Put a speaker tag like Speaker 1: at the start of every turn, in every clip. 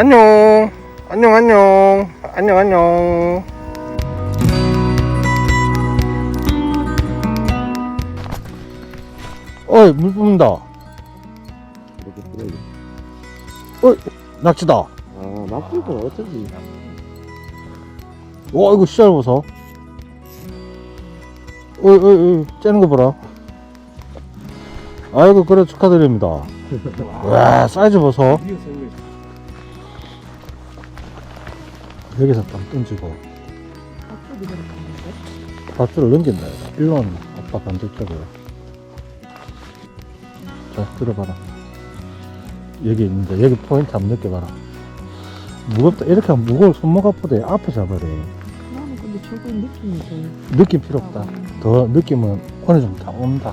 Speaker 1: 안녕. 안녕, 안녕. 안녕, 안녕. 어이, 물 뿜는다.
Speaker 2: 이렇게 뿌려야
Speaker 1: 어이, 낙지다.
Speaker 2: 아, 막히고 어쩌지?
Speaker 1: 와, 이거 씨알 보소. 어이, 어이, 어이, 째는 거 봐라. 아이고, 그래, 축하드립니다. 와, 사이즈 보소. 여기서 딱 던지고. 밧줄을 넘긴다. 일론 아빠 반대쪽으로. 자, 들어봐라. 여기 있는데, 여기 포인트 한번 느껴봐라. 무겁다. 이렇게 하면 무거울 손목 아프대. 앞에 잡아야 돼.
Speaker 3: 나는 근데 저거 느낌이 더
Speaker 1: 느낌 필요 없다. 더 느낌은 어느 정도 다 온다.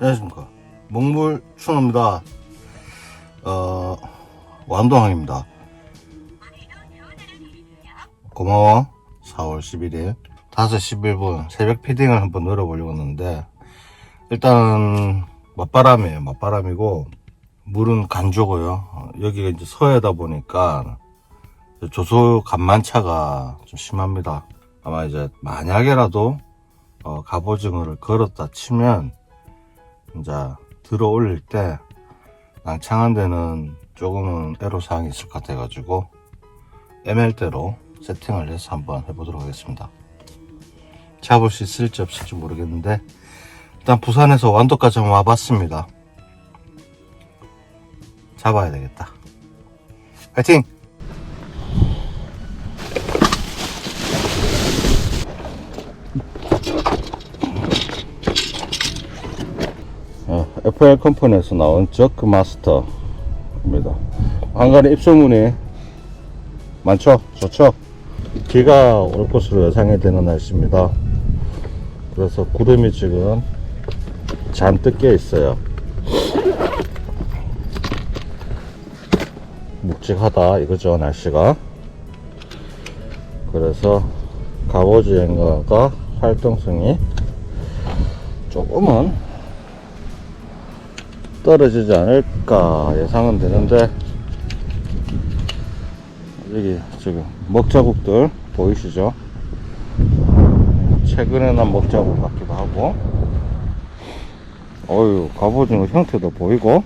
Speaker 1: 녕하십니까. 먹물 충호입니다. 어, 완도항입니다. 고마워. 4월 11일. 5시 11분 새벽 피딩을 한번 늘어보려고 했는데, 일단, 맞바람이에요. 맞바람이고, 물은 간조고요. 어, 여기가 이제 서해다 보니까, 조소 간만차가 좀 심합니다. 아마 이제 만약에라도, 어, 갑오징어를 걸었다 치면, 이제 들어 올릴 때 낭창한 데는 조금은 애로사항이 있을 것 같아 가지고 ML대로 세팅을 해서 한번 해보도록 하겠습니다. 잡을 수 있을지 없을지 모르겠는데 일단 부산에서 완도까지 한번 와봤습니다. 잡아야 되겠다. 파이팅! 어, FL 컴퍼니에서 나온 저크 마스터입니다. 한간에 입소문이 많죠? 좋죠? 비가 올 것으로 예상이 되는 날씨입니다. 그래서 구름이 지금 잔뜩 껴 있어요. 묵직하다 이거죠 날씨가. 그래서 갑오징어가 활동성이 조금은 떨어지지 않을까 예상은 되는데 여기 지금 먹자국들 보이시죠? 최근에 난 먹자국 같기도 하고. 어유 갑오징어 형태도 보이고.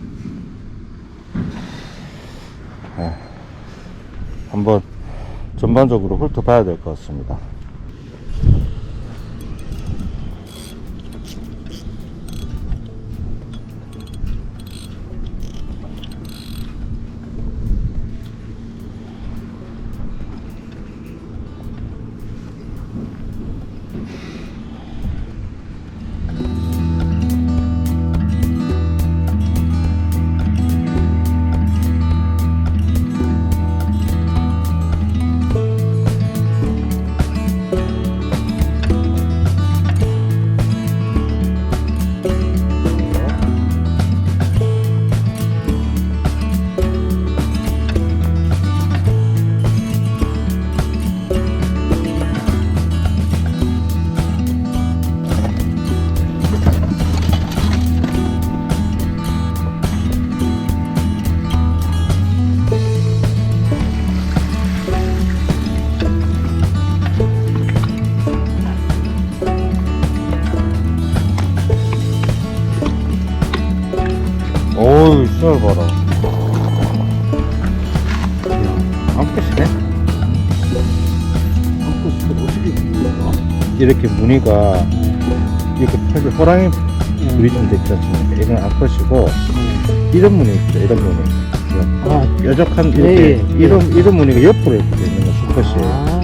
Speaker 1: 예, 한번 전반적으로 훑어봐야 될 것 같습니다 안 끝이네
Speaker 2: 안고 어떻게 이유가?
Speaker 1: 이렇게 무늬가 이렇게 펴서 호랑이 물이 좀 됐지 않습니까? 이건 암컷이고 이런 무늬 있죠 이런 무늬.
Speaker 2: 아,
Speaker 1: 뾰족한 이렇게
Speaker 2: 예, 예, 예.
Speaker 1: 이런 이런 무늬가 옆으로 이렇게 돼 있는 거 수컷이에요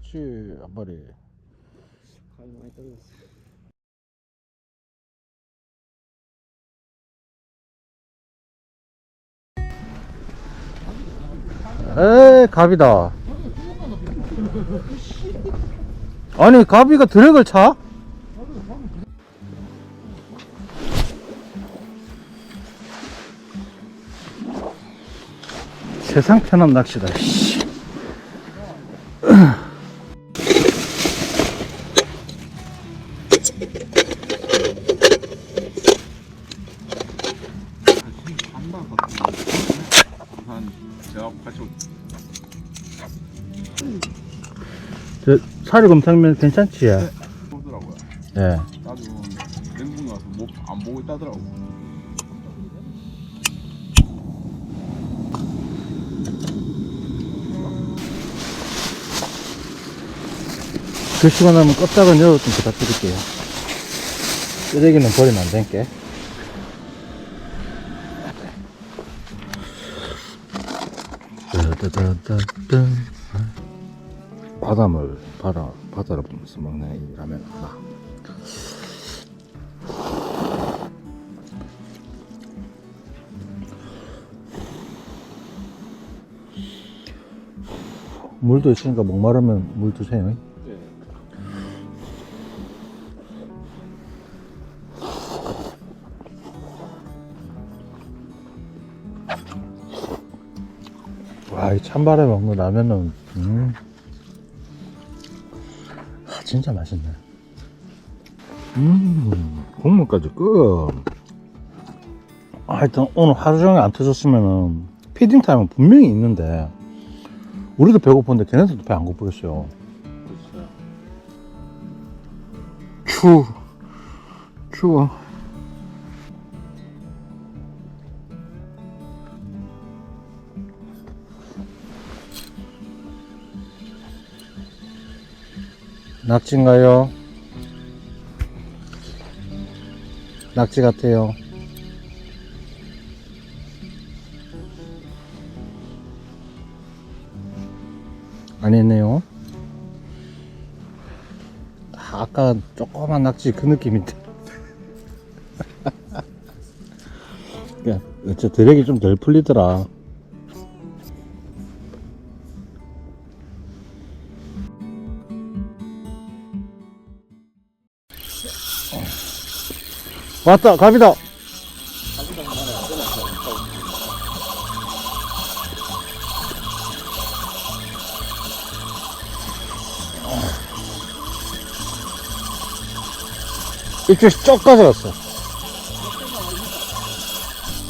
Speaker 1: 낙지 한 마리
Speaker 2: 많이 많이 떨어졌어.
Speaker 1: 에이 갑이다 아니 갑이가 드랙을 차? 세상 편한 낚시다 씨.
Speaker 4: 한 제가
Speaker 1: 80저 사료 검사면 괜찮지? 예.
Speaker 4: 쏘더라고요.
Speaker 1: 예.
Speaker 4: 따지고 냉동이 와서 못안 보고 따더라고.
Speaker 1: 드시고 나면 껍질은 열어 좀 부탁드릴게요. 쓰레기는 버리면 안 될게. 따다다다다. 바닷물, 바다, 바다를 보면서 먹는 이 라면. 아. 물도 있으니까 목마르면 물 드세요.
Speaker 4: 네.
Speaker 1: 와, 이 찬바람에 먹는 라면은, 음. 아, 진짜 맛있네. 음, 국물까지 끝. 아, 하여튼 오늘 하루 종일 안 터졌으면은, 피딩 타임은 분명히 있는데, 우리도 배고픈데 걔네들도 배 안 고프겠어요. 추워. 추워. 낙지인가요? 낙지 같아요. 아니네요. 아, 아까 조그만 낙지 그 느낌인데. 야, 저 드랙이 좀 덜 풀리더라. 왔다, 갑이다. 입질 쪽 가져갔어.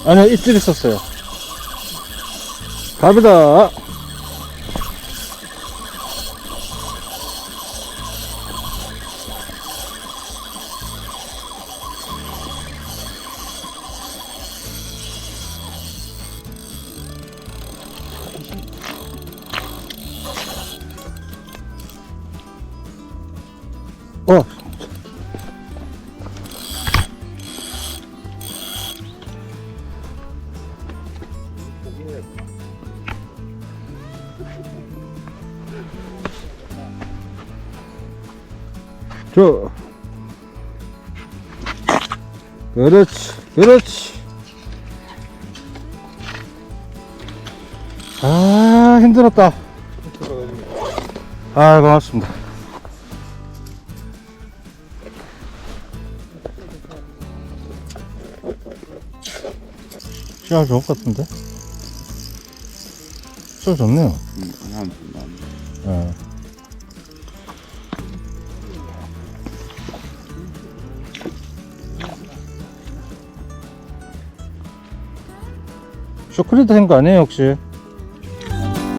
Speaker 1: 아니요, 입질 있었어요. 갑이다. 어. 저. 그렇지 그렇지. 아 힘들었다. 아 고맙습니다. 시야 좋을 것 같은데? 시야 좋네요.
Speaker 4: 응, 한, 한,
Speaker 1: 예. 쇼크리트 한거 아니에요, 혹시?